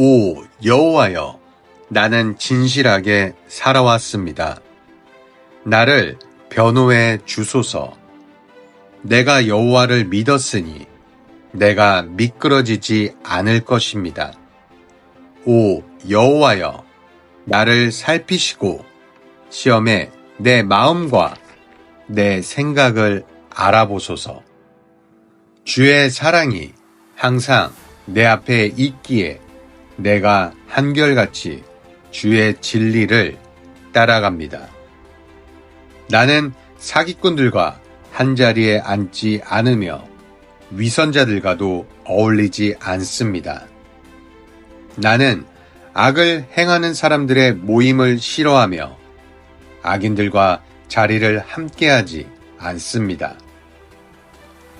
오 여호와여 나는 진실하게 살아왔습니다. 나를 변호해 주소서. 내가 여호와를 믿었으니 내가 미끄러지지 않을 것입니다. 오 여호와여 나를 살피시고 시험에 내 마음과 내 생각을 알아보소서. 주의 사랑이 항상 내 앞에 있기에 내가 한결같이 주의 진리를 따라갑니다. 나는 사기꾼들과 한자리에 앉지 않으며 위선자들과도 어울리지 않습니다. 나는 악을 행하는 사람들의 모임을 싫어하며 악인들과 자리를 함께하지 않습니다.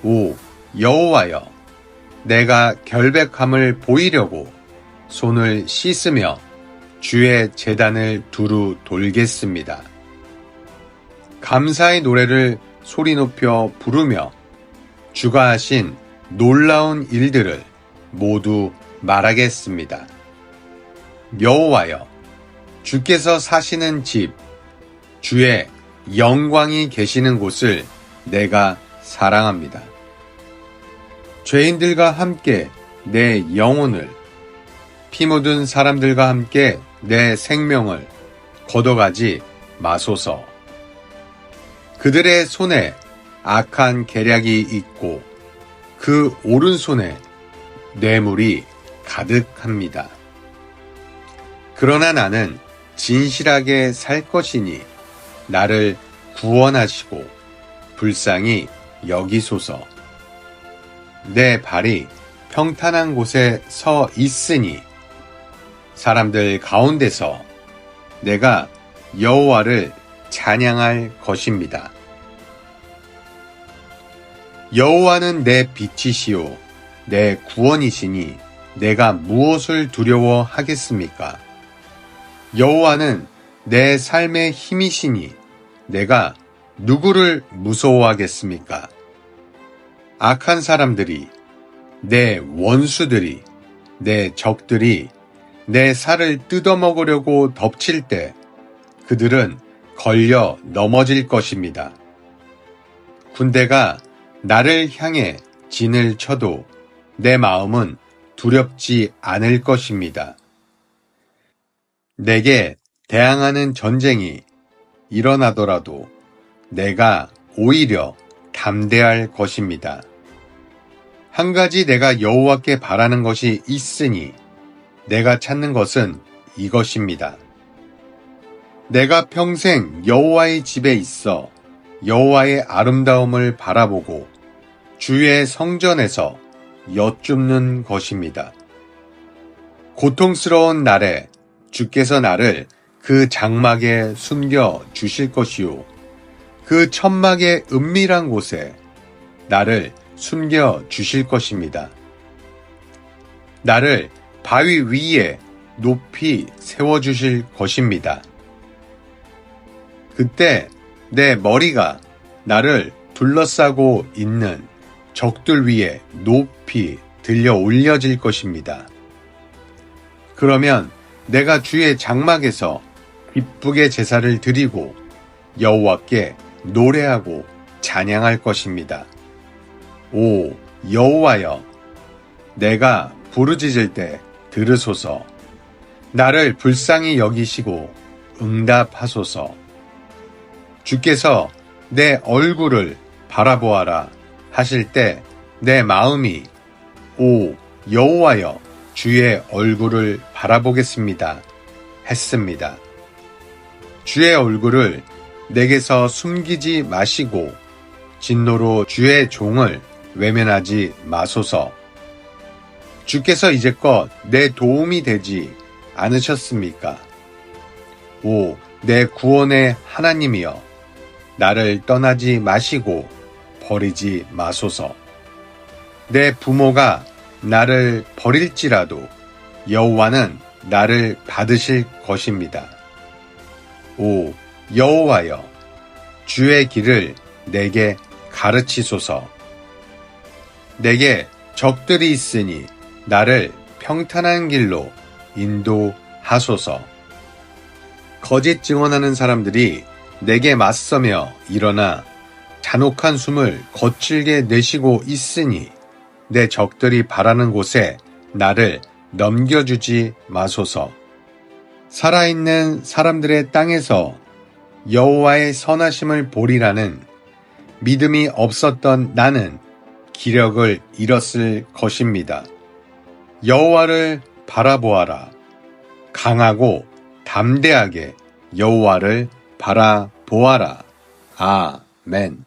오 여호와여 내가 결백함을 보이려고 손을 씻으며 주의 재단을 두루 돌겠습니다. 감사의 노래를 소리 높여 부르며 주가 하신 놀라운 일들을 모두 말하겠습니다. 여호와여 주께서 사시는 집 주의 영광이 계시는 곳을 내가 사랑합니다. 죄인들과 함께 내 영혼을 피 묻은 사람들과 함께 내 생명을 걷어가지 마소서. 그들의 손에 악한 계략이 있고 그 오른손에 뇌물이 가득합니다. 그러나 나는 진실하게 살 것이니 나를 구원하시고 불쌍히 여기소서. 내 발이 평탄한 곳에 서 있으니 사람들 가운데서 내가 여호와를 찬양할 것입니다. 여호와는 내 빛이시요 내 구원이시니 내가 무엇을 두려워하겠습니까? 여호와는 내 삶의 힘이시니 내가 누구를 무서워하겠습니까? 악한 사람들이 내 원수들이 내 적들이 내 살을 뜯어먹으려고 덮칠 때 그들은 걸려 넘어질 것입니다. 군대가 나를 향해 진을 쳐도 내 마음은 두렵지 않을 것입니다. 내게 대항하는 전쟁이 일어나더라도 내가 오히려 담대할 것입니다. 한 가지 내가 여호와께 바라는 것이 있으니 내가 찾는 것은 이것입니다. 내가 평생 여호와의 집에 있어 여호와의 아름다움을 바라보고 주의 성전에서 여쭙는 것입니다. 고통스러운 날에 주께서 나를 그 장막에 숨겨 주실 것이요. 그 천막의 은밀한 곳에 나를 숨겨 주실 것입니다. 나를 바위 위에 높이 세워주실 것입니다. 그때 내 머리가 나를 둘러싸고 있는 적들 위에 높이 들려 올려질 것입니다. 그러면 내가 주의 장막에서 기쁘게 제사를 드리고 여호와께 노래하고 찬양할 것입니다. 오 여호와여 내가 부르짖을 때 들으소서 나를 불쌍히 여기시고 응답하소서 주께서 내 얼굴을 바라보아라 하실 때 내 마음이 오 여호와여 주의 얼굴을 바라보겠습니다 했습니다. 주의 얼굴을 내게서 숨기지 마시고 진노로 주의 종을 외면하지 마소서. 주께서 이제껏 내 도움이 되지 않으셨습니까? 오, 내 구원의 하나님이여, 나를 떠나지 마시고 버리지 마소서. 내 부모가 나를 버릴지라도 여호와는 나를 받으실 것입니다. 오, 여호와여, 주의 길을 내게 가르치소서. 내게 적들이 있으니 나를 평탄한 길로 인도하소서. 거짓 증언하는 사람들이 내게 맞서며 일어나 잔혹한 숨을 거칠게 내쉬고 있으니 내 적들이 바라는 곳에 나를 넘겨주지 마소서. 살아있는 사람들의 땅에서 여호와의 선하심을 보리라는 믿음이 없었던 나는 기력을 잃었을 것입니다. 여호와를 바라보아라. 강하고 담대하게 여호와를 바라보아라. 아멘.